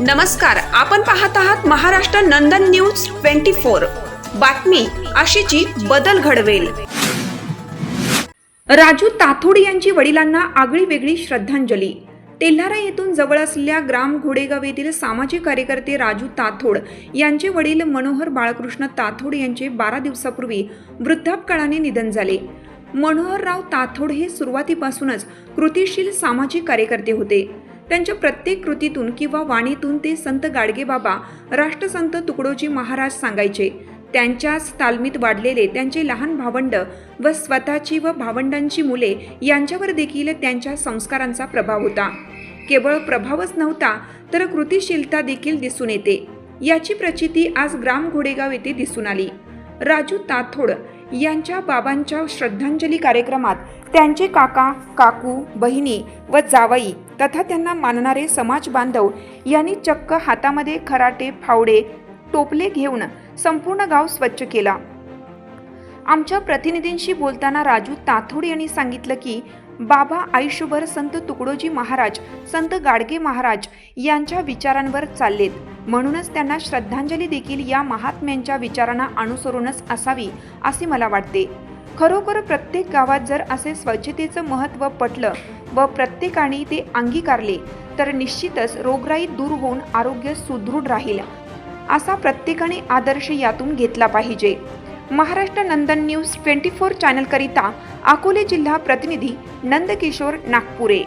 नमस्कार आपण पाहत आहात Maharashtra Nandan news twenty four. बातमी अशीची बदल घडवेल. राजू ताथोड यांची वडिलांना आगळी वेगळी श्रद्धांजली. तेल्हारा येथून जवळ असलेल्या ग्राम घोडेगाव येथील सामाजिक कार्यकर्ते राजू ताथोड यांचे वडील मनोहर बाळकृष्ण ताथोड यांचे बारा दिवसापूर्वी वृद्धापकाळाने निधन झाले. मनोहरराव ताथोड हे सुरुवातीपासूनच कृतिशील सामाजिक कार्यकर्ते होते. त्यांच्या प्रत्येक कृतीतून किंवा वाणीतून ते संत गाडगेबाबा राष्ट्रसंत तुकडोजी महाराज सांगायचे. त्यांच्याच तालमीत वाढलेले त्यांचे लहान भावंड व स्वतःची व भावंडांची मुले यांच्यावर देखील त्यांच्या संस्कारांचा प्रभाव होता. केवळ प्रभावच नव्हता तर कृतिशीलता देखील दिसून येते. याची प्रचिती आज ग्राम घोडेगाव येथे दिसून आली. राजू ताथोड यांच्या बाबांच्या श्रद्धांजली कार्यक्रमात त्यांचे काका काकू बहिणी व जावई तथा त्यांना मानणारे समाज बांधव यांनी चक्क हातामध्ये खराटे फावडे टोपले घेऊन संपूर्ण गाव स्वच्छ केला. आमच्या प्रतिनिधींशी बोलताना राजू ताथोड यांनी सांगितलं की बाबा आयुष्यभर संत तुकडोजी महाराज संत गाडगे महाराज यांच्या विचारांवर चाललेत. म्हणूनच त्यांना श्रद्धांजली देखील या महात्म्यांच्या विचारांना अनुसरूनच असावी असे मला वाटते. खरोखर प्रत्येक गावात जर असे स्वच्छतेचं महत्त्व पटलं व प्रत्येकाने ते अंगीकारले तर निश्चितच रोगराई दूर होऊन आरोग्य सुदृढ राहील. असा प्रत्येकाने आदर्श यातून घेतला पाहिजे. Maharashtra Nandan news twenty four चॅनलकरिता Akole जिल्हा प्रतिनिधी नंदकिशोर नागपुरे.